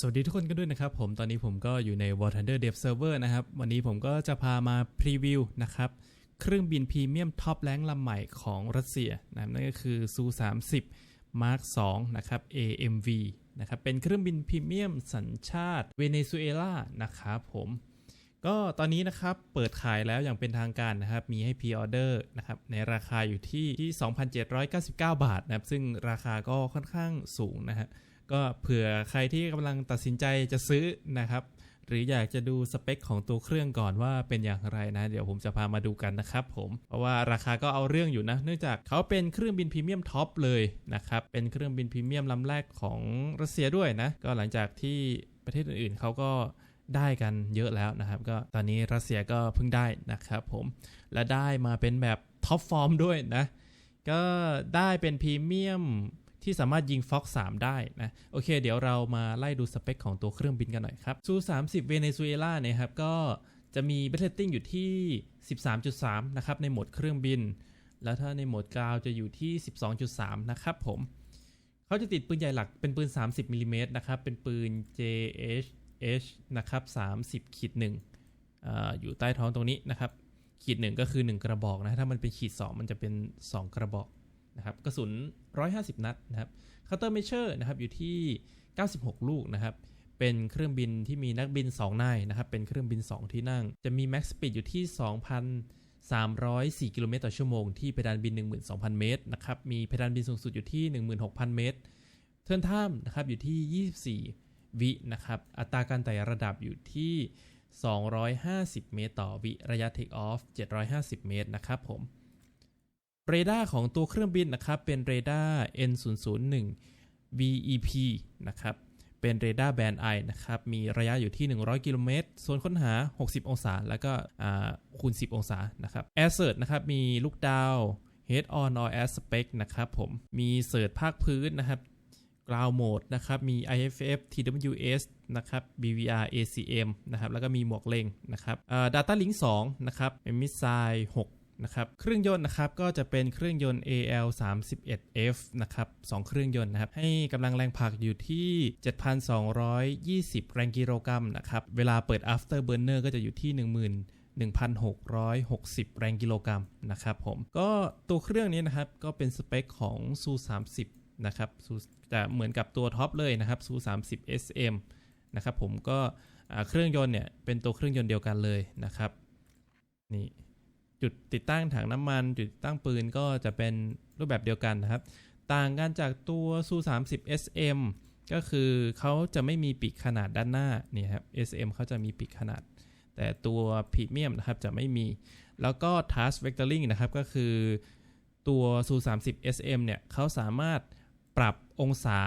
สวัสดีทุกคนกันด้วยนะครับ ผมตอนนี้ผมก็อยู่ใน War Thunder Dev Server นะครับ วันนี้ผมก็จะพามาพรีวิวนะครับ เครื่องบินพรีเมียมท็อปแรงลำใหม่ของรัสเซียนะครับนั่นก็คือ Su-30 Mark 2นะครับ AMV นะครับเป็นเครื่องบินพรีเมียมสัญชาติเวเนซุเอลานะครับผมก็ตอนนี้นะครับเปิดขายแล้วอย่างเป็นทางการนะครับ มีให้พรีออเดอร์นะครับในราคาอยู่ที่ที่ 2,799 บาทนะครับ ซึ่งราคาก็ค่อนข้างสูงนะฮะ ก็เผื่อใครที่กำลังตัดสินใจจะซื้อนะครับ หรืออยากจะดูสเปคของตัวเครื่องก่อนว่าเป็นอย่างไรนะ เดี๋ยวผมจะพามาดูกันนะครับผมเพราะว่าราคาก็เอาเรื่องอยู่นะ เนื่องจากเขาเป็นเครื่องบินพรีเมียมท็อปเลยนะครับเป็นเครื่องบินพรีเมียมลำแรกของรัสเซียด้วยนะ ก็หลังจากที่ประเทศอื่นๆเขาก็ได้กันเยอะแล้วนะครับ ก็ตอนนี้รัสเซียก็เพิ่งได้นะครับผมและได้มาเป็นแบบท็อปฟอร์มด้วยนะ ก็ได้เป็นพรีเมียม ที่สามารถยิง Fox 3 ได้นะโอเค เดี๋ยวเรามาไล่ดูสเปคของตัวเครื่องบินกันหน่อยครับซู30 เวเนซุเอลาเนี่ยครับก็จะมีเบสเ e ตติ้งอยู่ที่ 13.3 นะครับ ในโหมดเครื่องบิน แล้วถ้าในโหมดกราวจะอยู่ที่ 12.3 นะครับผมเขาจะติดปืนใหญ่หลักเป็นปืน 30มิลลิเมตรนะครับ เป็นปืน JHH นะครับ 30ขีด1ออยู่ใต้ท้องตรงนี้นะครับ ขีด1ก็คือ 1 กระบอกนะ ถ้ามันเป็นขีด 2 มันจะเป็น 2 กระบอก นะครับกระสุน 150 นัดนะครับคาเตอร์เมเชอร์นะครับอยู่ที่ 96 ลูกนะครับเป็นเครื่องบินที่มีนักบิน 2 นายนะครับเป็นเครื่องบิน 2 ที่นั่ง จะมีแม็กซ์สปีดอยู่ที่ 2,304 กิโลเมตรต่อชั่วโมงที่เพดานบิน 12,000 เมตรนะครับมีเพดานบินสูงสุดอยู่ที่ 16,000 เมตร เทิร์นท่ามนะครับอยู่ที่ 24 วินะครับอัตราการไต่ระดับอยู่ที่ 250 เมตรต่อวิระยะเทคออฟ 750 เมตรนะครับผม เรดาร์ของตัวเครื่องบินนะครับเป็นเรดาร์ N001 VEP นะครับเป็นเรดาร์แบนด์ไอนะครับมีระยะอยู่ที่ 100 กิโลเมตรโซนค้นหา 60 องศา แล้วก็คูณ 10 องศานะครับ Air Search นะครับมีลูกดาว Head on or Air Spec นะครับผมมีเสิร์ชภาคพื้นนะครับ Ground Mode นะครับมี IFF TWS นะครับ BVR ACM นะครับแล้วก็มีหมวกเล็งนะครับ Data Link 2นะครับ Missile 6 นะครับเครื่องยนต์นะครับก็จะเป็นเครื่องยนต์ AL 3 1 F นะครับ2เครื่องยนต์นะครับให้กำลังแรงผลักอยู่ที่ 7,220 แรงกิโลกรัมนะครับเวลาเปิด after burner ก็จะอยู่ที่ 10,000 1,660 แรงกิโลกรัมนะครับผมก็ตัวเครื่องนี้นะครับก็เป็นสเปคของซู30นะครับซูจะเหมือนกับตัวท็อปเลยนะครับซู30 SM นะครับผมก็เครื่องยนต์เนี่ยเป็นตัวเครื่องยนต์เดียวกันเลยนะครับนี่ จุดติดตั้งถังน้ำมัน จุดติดตั้งปืนก็จะเป็นรูปแบบเดียวกันนะครับ ต่างกันจากตัวซู 30 SM ก็คือเขาจะไม่มีปีกขนาดด้านหน้านี่ครับ SM เขาจะมีปีกขนาด แต่ตัวพรีเมียมนะครับจะไม่มี แล้วก็ Task Vectoring นะครับก็คือตัวซู 30 SM เนี่ยเขาสามารถปรับองศา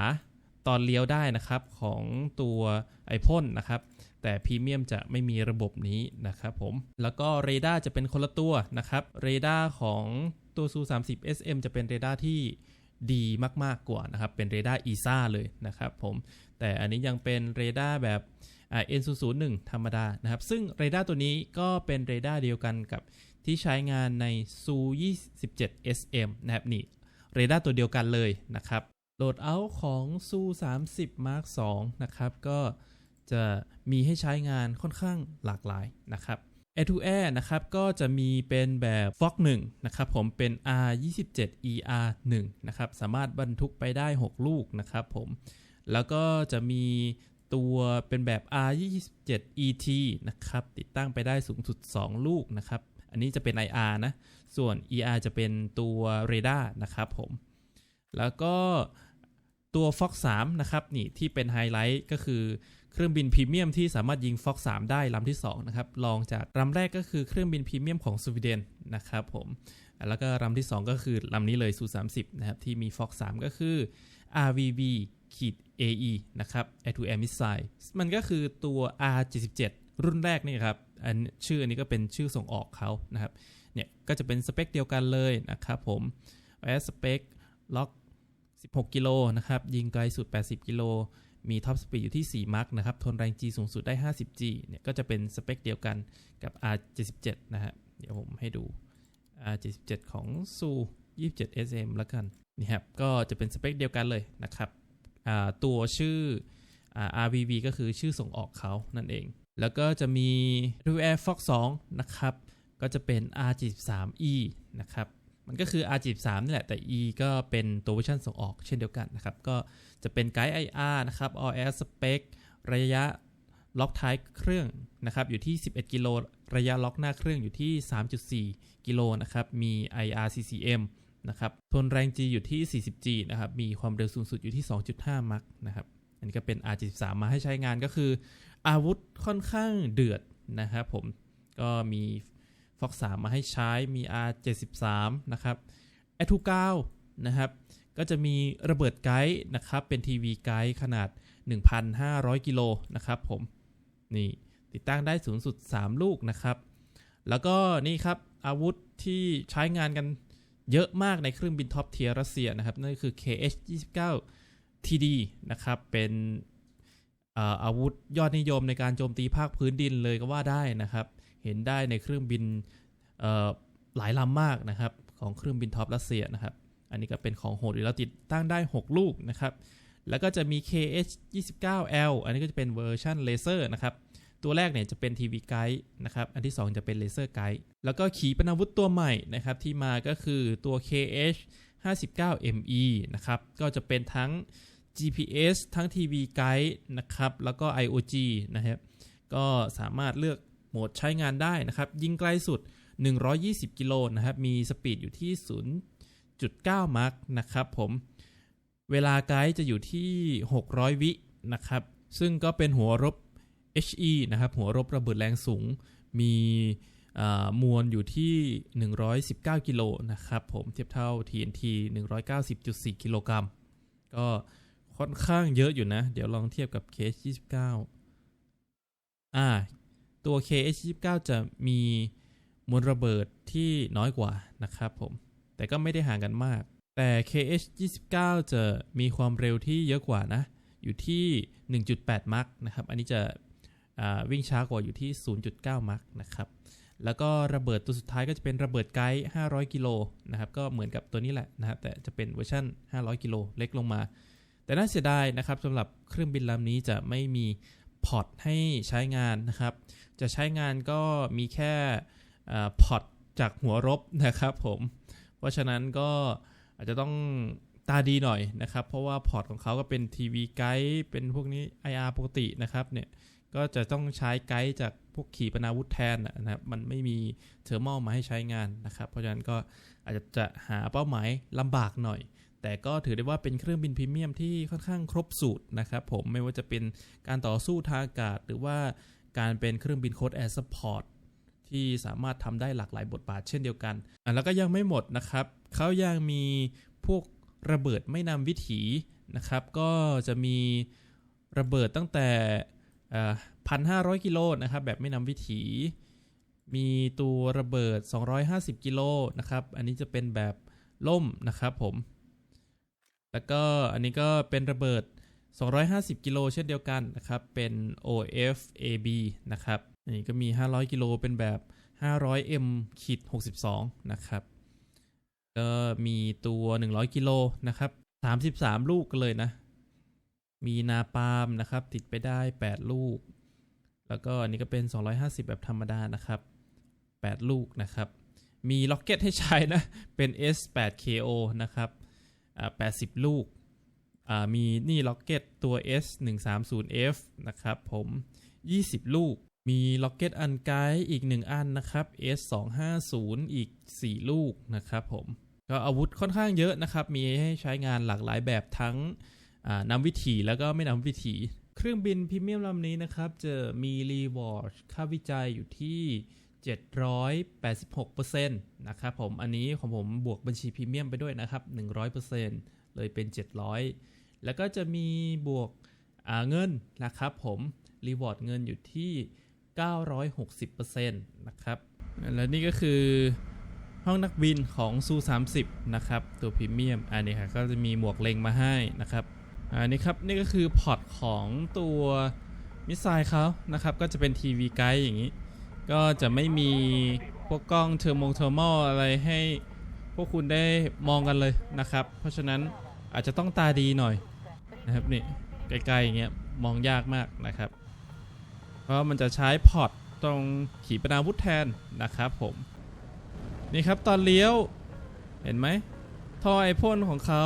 ตอนเลี้ยวได้นะครับของตัวไอพ่นนะครับ แต่พรีเมียมจะไม่มีระบบนี้นะครับผม แล้วก็เรดาร์จะเป็นคนละตัวนะครับเรดาร์ของตัวซู30 SM จะเป็นเรดาร์ที่ดีมากๆกว่านะครับเป็นเรดาร์อีซ่าเลยนะครับผม แต่อันนี้ยังเป็นเรดาร์แบบอ่า N001 ธรรมดานะครับ ซึ่งเรดาร์ตัวนี้ก็เป็นเรดาร์เดียวกันกับที่ใช้งานใน Su 27 SM นะครับนี่เรดาร์ตัวเดียวกันเลยนะครับโหลดเอาของ Su 30 Mark 2นะครับก็ จะมีให้ใช้งานค่อนข้างหลากหลายนะครับ Air to Air นะครับก็จะมีเป็นแบบ Fox 1นะครับผมเป็น R27 ER 1 นะครับสามารถบรรทุกไปได้ 6 ลูกนะครับผมแล้วก็จะมีตัวเป็นแบบ R27 ET นะครับติดตั้งไปได้สูงสุด 2 ลูกนะครับอันนี้จะเป็น IR นะ ส่วน ER จะเป็นตัวเรดาร์นะครับผม แล้วก็ ตัว Fox 3 นะครับนี่ที่เป็นไฮไลท์ก็คือเครื่องบินพรีเมียมที่สามารถยิง Fox 3 ได้ลำที่2นะครับรองจากลำแรกก็คือเครื่องบินพรีเมียมของสวีเดนนะครับผมแล้วก็ลำที่ 2 ก็คือลำนี้เลยสู30นะครับที่มี Fox 3 ก็คือ RVB ขีด AE นะครับ Air to Air Missile มันก็คือตัว R77 รุ่นแรกนี่ครับอันชื่ออันนี้ก็เป็นชื่อส่งออกเขานะครับเนี่ยก็จะเป็นสเปคเดียวกันเลยนะครับผมแอสเปคล็อก 16 กิโลนะครับ ยิงไกลสุด 80 กิโล มีท็อปสปีดอยู่ที่ 4 มักนะครับ ทนแรง G สูงสุดได้ 50G เนี่ยก็จะเป็นสเปคเดียวกันกับ R77 นะฮะ เดี๋ยวผมให้ดู R77 ของ Su 27 SM แล้วกัน นี่ครับ ก็จะเป็นสเปคเดียวกันเลยนะครับ ตัวชื่ออ RVV ก็คือชื่อส่งออกเขานั่นเอง แล้วก็จะมี r e a r Fox 2 นะครับ ก็จะเป็น R73E นะครับ มันก็คือ R73 นี่แหละแต่ E ก็เป็นตัวเวอร์ชันส่งออกเช่นเดียวกันนะครับ ก็จะเป็นไกด์ IR นะครับ OS Spec ระยะล็อกท้ายเครื่องนะครับ อยู่ที่ 11 กิโล ระยะล็อกหน้าเครื่องอยู่ที่ 3.4 กิโลนะครับ มี IR CCM นะครับทนแรง G อยู่ที่ 40G นะครับ มีความเร็วสูงสุดอยู่ที่ 2.5 มัคนะครับ อันนี้ก็เป็น R73 มาให้ใช้งานก็คือ อาวุธค่อนข้างเดือดนะครับผม ก็มี Fox 3 มาให้ใช้ มี R73 นะครับ a 2 9นะครับ ก็จะมีระเบิดไกด์นะครับ เป็นทีวีไกด์ขนาด 1,500 กิโลนะครับผม นี่ติดตั้งได้สูงสุด 3 ลูกนะครับ แล้วก็นี่ครับ อาวุธที่ใช้งานกันเยอะมากในเครื่องบินท็อปเทียร์รัสเซียนะครับ นั่นคือ KH-29 TD นะครับ เป็นอาวุธยอดนิยมในการโจมตีภาคพื้นดินเลยก็ว่าได้นะครับ เห็นได้ในเครื่องบินหลายลำมากนะครับ ของเครื่องบินท็อปรัสเซียนะครับ อันนี้ก็เป็นของโหดอยู่แล้วติดตั้งได้ 6 ลูกนะครับ แล้วก็จะมี KH29L อันนี้ก็จะเป็นเวอร์ชันเลเซอร์นะครับ ตัวแรกเนี่ยจะเป็นทีวีไกด์นะครับ อันที่ 2 จะเป็นเลเซอร์ไกด์แล้วก็ขีปนาวุธตัวใหม่นะครับ ที่มาก็คือตัว KH59ME นะครับ ก็จะเป็นทั้ง GPS ทั้ง TV Guide นะครับ แล้วก็ IOG นะครับ ก็สามารถเลือก โหมดใช้งานได้นะครับ ยิงไกลสุด 120 กิโลนะครับ มีสปีดอยู่ที่ 0.9 มาร์กนะครับผม เวลาไกด์จะอยู่ที่ 600 วินะครับ ซึ่งก็เป็นหัวรบ HE นะครับ หัวรบระเบิดแรงสูง มีมวลอยู่ที่ 119 กิโลนะครับผม เทียบเท่า TNT 190.4 กิโลกรัม ก็ค่อนข้างเยอะอยู่นะ เดี๋ยวลองเทียบกับ KH29 อ่า ตัว KH29 จะมีมวลระเบิดที่น้อยกว่านะครับผม แต่ก็ไม่ได้ห่างกันมาก แต่ KH29 จะมีความเร็วที่เยอะกว่านะ อยู่ที่ 1.8 มัคนะครับ อันนี้จะวิ่งช้ากว่าอยู่ที่ 0.9 มัคนะครับ แล้วก็ระเบิดตัวสุดท้ายก็จะเป็นระเบิดไกด์ 500 กิโลนะครับ ก็เหมือนกับตัวนี้แหละนะครับ แต่จะเป็นเวอร์ชัน500 กิโลเล็กลงมา แต่น่าเสียดายนะครับสำหรับเครื่องบินลำนี้จะไม่มีพอร์ตให้ใช้งานนะครับ จะใช้งานก็มีแค่พอร์ตจากหัวรบนะครับผม เพราะฉะนั้นก็อาจจะต้องตาดีหน่อยนะครับ เพราะว่าพอร์ตของเขาก็เป็นทีวีไกด์เป็นพวกนี้ IR ปกตินะครับเนี่ยก็จะต้องใช้ไกด์จากพวกขีปนาวุธแทนนะครับมันไม่มีเทอร์มอลมาให้ใช้งานนะครับ เพราะฉะนั้นก็อาจจะจะหาเป้าหมายลำบากหน่อย แต่ก็ถือได้ว่าเป็นเครื่องบินพรีเมียมที่ค่อนข้างครบสูตรนะครับผมไม่ว่าจะเป็นการต่อสู้ทางอากาศ หรือว่า การเป็นเครื่องบินโค้ดแอร์ซัพพอร์ตที่สามารถทำได้หลากหลายบทบาทเช่นเดียวกันแล้วก็ยังไม่หมดนะครับ เขายังมีพวกระเบิดไม่นำวิถีนะครับ ก็จะมีระเบิดตั้งแต่พันห้าร้อยกิโลนะครับ แบบไม่นำวิถี มีตัวระเบิด 250 กิโลนะครับ อันนี้จะเป็นแบบล่มนะครับผม แล้วก็อันนี้ก็เป็นระเบิด 250 กิโลเช่นเดียวกันนะครับ เป็น OFAB นะครับ อันนี้ก็มี 500 กิโลเป็นแบบ 500M ขีด62 นะครับ ก็มีตัว 100 กิโลนะครับ 33 ลูกกันเลยนะ มีนาปาล์มนะครับ ติดไปได้ 8 ลูก แล้วก็อันนี้ก็เป็น 250 แบบธรรมดานะครับ 8 ลูกนะครับ มีล็อกเก็ตให้ใช้นะ เป็น S8KO นะครับอ่า80 ลูก มีนี่ล็อกเก็ตตัว S130F นะครับผม 20 ลูก มีล็อกเก็ตอันไกด์อีก 1 อันนะครับ S250 อีก 4 ลูกนะครับผม ก็อาวุธค่อนข้างเยอะนะครับ มีให้ใช้งานหลากหลายแบบทั้งนำวิถีแล้วก็ไม่นำวิถี เครื่องบินพรีเมียมลำนี้นะครับ จะมีรีวอร์ดค่าวิจัยอยู่ที่ 786%นะครับผม อันนี้ของผมบวกบัญชีพรีเมียมไปด้วยนะครับ 100% เลยเป็น 700 แล้วก็จะมีบวกเงินนะครับผมรีวอร์ดเงินอยู่ที่ 960%นะครับ และนี่ก็คือห้องนักบินของซู30 นะครับ ตัวพรีเมียม อันนี้ครับก็จะมีหมวกเล็งมาให้นะครับ อันนี้ครับ นี่ก็คือพอร์ตของตัวมิสไซล์เขานะครับ ก็จะเป็นทีวีไกด์อย่างนี้ ก็จะไม่มีพวกกล้องเทอร์โมเทอร์มอลอะไรให้ พวกคุณได้มองกันเลยนะครับ เพราะฉะนั้นอาจจะต้องตาดีหน่อยนะครับนี่ใกลๆอย่างเงี้ยมองยากมากนะครับ เพราะมันจะใช้พอร์ตตรงขีปนาวุธแทนนะครับผมนี่ครับตอนเลี้ยวเห็นไหมท่อไอพ่นของเขา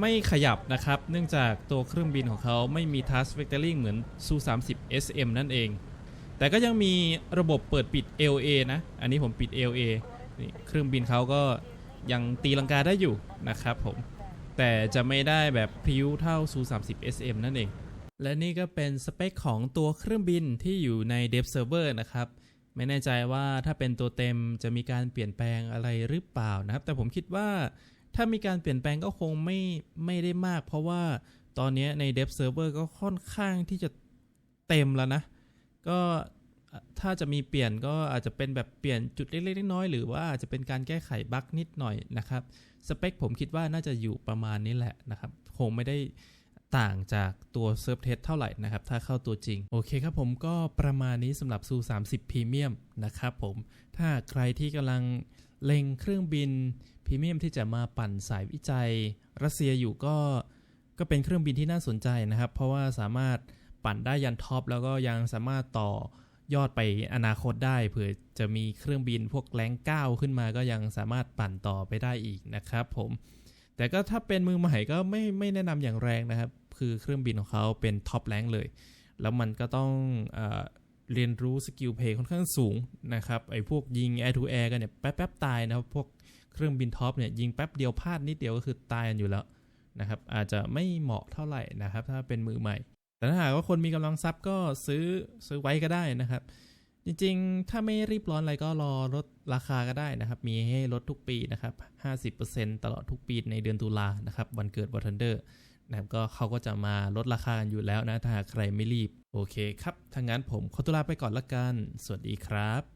ไม่ขยับนะครับ เนื่องจากตัวเครื่องบินของเขาไม่มี task vectoring เหมือน Su 30 SM นั่นเอง แต่ก็ยังมีระบบเปิดปิด LA นะ อันนี้ผมปิด LA นี่เครื่องบินเขาก็ ยังตีลังกาได้อยู่นะครับผม แต่จะไม่ได้แบบพริ้วเท่า Su 30 SM นั่นเอง และนี่ก็เป็นสเปคของตัวเครื่องบินที่อยู่ใน Dev Server นะครับ ไม่แน่ใจว่าถ้าเป็นตัวเต็มจะมีการเปลี่ยนแปลงอะไรหรือเปล่านะครับ แต่ผมคิดว่าถ้ามีการเปลี่ยนแปลงก็คงไม่ไม่ได้มาก เพราะว่าตอนนี้ใน Dev Server ก็ค่อนข้างที่จะเต็มแล้วนะ ก็ ถ้าจะมีเปลี่ยนก็อาจจะเป็นแบบเปลี่ยนจุดเล็กๆน้อยๆหรือว่าอาจจะเป็นการแก้ไขบั๊กนิดหน่อยนะครับสเปคผมคิดว่าน่าจะอยู่ประมาณนี้แหละนะครับ คงไม่ได้ต่างจากตัวเซิร์ฟเทสเท่าไหร่นะครับ ถ้าเข้าตัวจริง โอเคครับผมก็ประมาณนี้สำหรับซู30 Premium นะครับผมถ้าใครที่กำลังเล็งเครื่องบินพรีเมียมที่จะมาปั่นสายวิจัย รัสเซียอยู่ก็ก็เป็นเครื่องบินที่น่าสนใจนะครับ เพราะว่าสามารถปั่นได้ยันท็อปแล้วก็ยังสามารถต่อ ยอดไปอนาคตได้เผื่อจะมีเครื่องบินพวกแรงก้าวขึ้นมาก็ยังสามารถปั่นต่อไปได้อีกนะครับผม แต่ก็ถ้าเป็นมือใหม่ก็ไม่ไม่แนะนำอย่างแรงนะครับ คือเครื่องบินของเขาเป็นท็อปแรงเลย แล้วมันก็ต้องเอเรียนรู้สกิลเพย์ค่อนข้างสูงนะครับ ไอ้พวกยิง air to air กันเนี่ยแป๊บๆตายนะครับ พวกเครื่องบินท็อปเนี่ยยิงแป๊บเดียวพลาดนิดเดียวก็คือตายกันอยู่แล้วนะครับอาจจะไม่เหมาะเท่าไหร่นะครับ ถ้าเป็นมือใหม่ แต่ถ้าหากว่าคนมีกำลังทรัพย์ก็ซื้อซื้อไว้ก็ได้นะครับ จริงๆ ถ้าไม่รีบร้อนอะไรก็รอลดราคาก็ได้นะครับ มีให้ลดทุกปีนะครับ 50%ตลอดทุกปีในเดือนตุลานะครับ วันเกิดวอร์ทันเดอร์นะครับก็เขาก็จะมาลดราคากันอยู่แล้วนะ ถ้าหากใครไม่รีบ โอเคครับถ้างั้นผมขอตุลาไปก่อนละกัน สวัสดีครับ